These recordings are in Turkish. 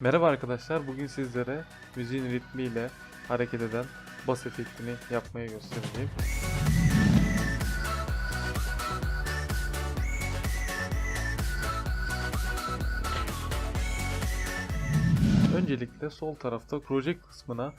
Merhaba arkadaşlar, bugün sizlere müziğin ritmiyle hareket eden bas efektini yapmaya göstereceğim. Öncelikle sol tarafta Project kısmına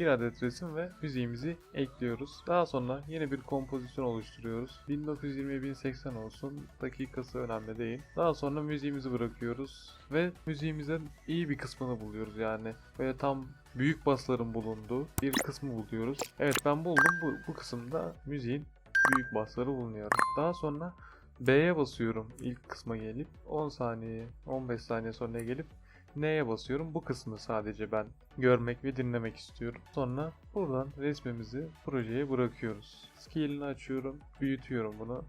bir adet resim ve müziğimizi ekliyoruz. Daha sonra yeni bir kompozisyon oluşturuyoruz. 1920-1080 olsun. Dakikası önemli değil. Daha sonra müziğimizi bırakıyoruz ve müziğimizin iyi bir kısmını buluyoruz yani. Böyle tam büyük basların bulunduğu bir kısmı buluyoruz. Evet ben buldum. Bu, bu kısımda müziğin büyük basları bulunuyor. Daha sonra B'ye basıyorum ilk kısma gelip 10 saniye 15 saniye sonra gelip N'ye basıyorum. Bu kısmı sadece ben görmek ve dinlemek istiyorum. Sonra buradan resmimizi projeye bırakıyoruz. Scale'ini açıyorum. Büyütüyorum bunu.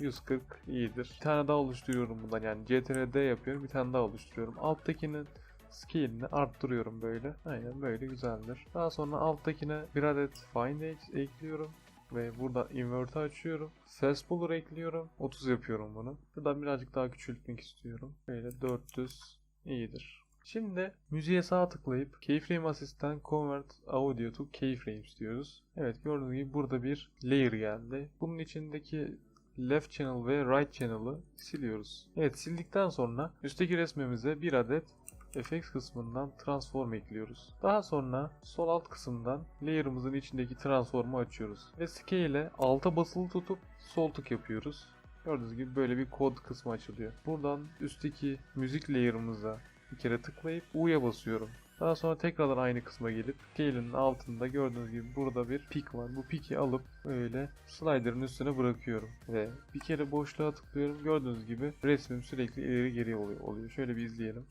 140 iyidir. Bir tane daha oluşturuyorum bundan yani CTRL-D yapıyorum. Bir tane daha oluşturuyorum. Alttakinin scale'ini arttırıyorum böyle. Aynen böyle güzeldir. Daha sonra alttakine bir adet find ek- ekliyorum ve burada invert'ı açıyorum. Fastballer ekliyorum. 30 yapıyorum bunu. Buradan birazcık daha küçültmek istiyorum. Böyle 400 iyidir. Şimdi müziğe sağ tıklayıp Keyframe Assist'ten Convert Audio to Keyframes diyoruz. Evet gördüğünüz gibi burada bir layer geldi. Bunun içindeki left channel ve right channel'ı siliyoruz. Evet sildikten sonra üstteki resmimize bir adet FX kısmından transform ekliyoruz. Daha sonra sol alt kısımdan layer'ımızın içindeki transform'u açıyoruz. Ve scale'e alta basılı tutup sol tık yapıyoruz. Gördüğünüz gibi böyle bir kod kısmı açılıyor. Buradan üstteki müzik layer'ımıza bir kere tıklayıp U'ya basıyorum. Daha sonra tekrardan aynı kısma gelip scale'in altında gördüğünüz gibi burada bir pik var. Bu piki alıp öyle slider'ın üstüne bırakıyorum. Ve bir kere boşluğa tıklıyorum. Gördüğünüz gibi resmim sürekli ileri geri oluyor. Şöyle bir izleyelim.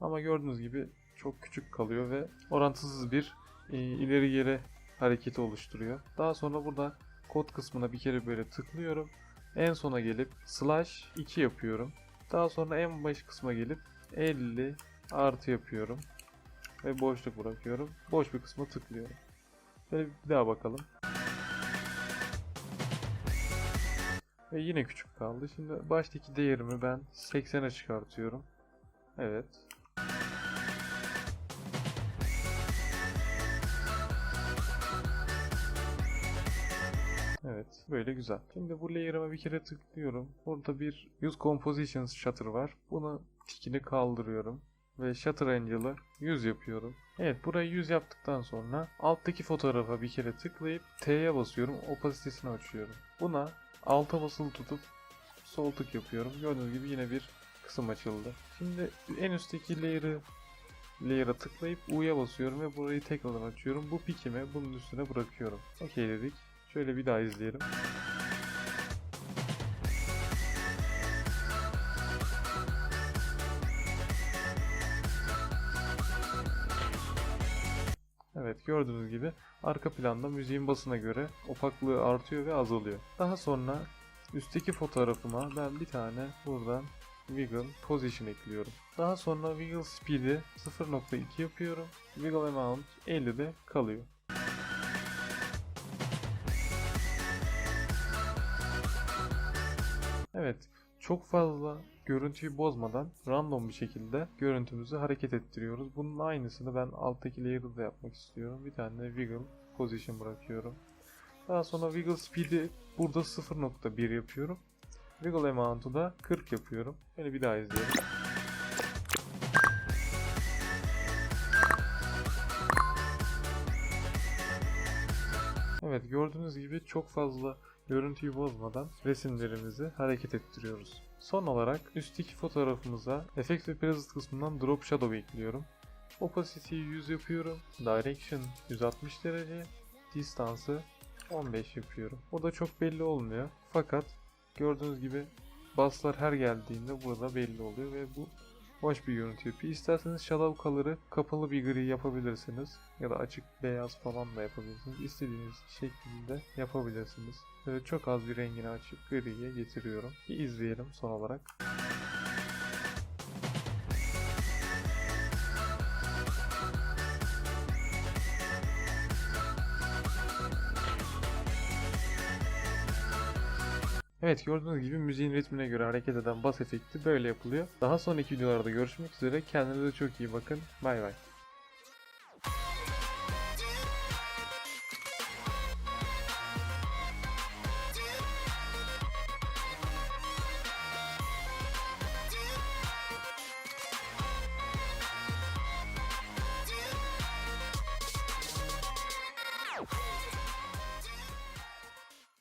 Ama gördüğünüz gibi çok küçük kalıyor ve orantısız bir e, ileri geri hareketi oluşturuyor. Daha sonra burada kod kısmına bir kere böyle tıklıyorum. En sona gelip slash 2 yapıyorum. Daha sonra en baş kısma gelip 50 artı yapıyorum. Ve boşluk bırakıyorum. Boş bir kısma tıklıyorum. Böyle bir daha bakalım. Ve yine küçük kaldı. Şimdi baştaki değerimi ben 80'e çıkartıyorum. Evet. Evet, böyle güzel. Şimdi bu layer'ıma bir kere tıklıyorum. Burada bir Use Compositions Shutter var. Bunu tikini kaldırıyorum. Ve Shutter Angel'ı 100 yapıyorum. Evet, burayı 100 yaptıktan sonra alttaki fotoğrafa bir kere tıklayıp T'ye basıyorum. Opasitesini açıyorum. Buna alta basılı tutup sol tık yapıyorum. Gördüğünüz gibi yine bir kısım açıldı. Şimdi en üstteki layer'ı layer'a tıklayıp U'ya basıyorum ve burayı tekrardan açıyorum. Bu pikimi bunun üstüne bırakıyorum. Okey dedik. Şöyle bir daha izleyelim. Evet gördüğünüz gibi arka planda müziğin basına göre opaklığı artıyor ve azalıyor. Daha sonra üstteki fotoğrafıma ben bir tane buradan Wiggle Position ekliyorum. Daha sonra Wiggle Speed'i 0.2 yapıyorum. Wiggle Amount 50'de kalıyor. Evet, çok fazla görüntüyü bozmadan random bir şekilde görüntümüzü hareket ettiriyoruz. Bunun aynısını ben alttaki layer'da da yapmak istiyorum. Bir tane wiggle position bırakıyorum. Daha sonra wiggle speed'i burada 0.1 yapıyorum. Wiggle amount'u da 40 yapıyorum. Böyle bir daha izleyelim. Gördüğünüz gibi çok fazla görüntüyü bozmadan resimlerimizi hareket ettiriyoruz. Son olarak üstteki fotoğrafımıza Effects ve Preset kısmından Drop Shadow ekliyorum. Opacity'yi 100 yapıyorum. Direction 160 derece. Distance'ı 15 yapıyorum. Burada çok belli olmuyor. Fakat gördüğünüz gibi baslar her geldiğinde burada belli oluyor ve bu hoş bir görüntü yapıyor. İsterseniz color'ı kapalı bir gri yapabilirsiniz. Ya da açık beyaz falan da yapabilirsiniz. İstediğiniz şekilde yapabilirsiniz. Böyle çok az bir rengini açıp griye getiriyorum. Bir izleyelim son olarak. Evet gördüğünüz gibi müziğin ritmine göre hareket eden bas efekti böyle yapılıyor. Daha sonraki videolarda görüşmek üzere. Kendinize çok iyi bakın. Bay bay.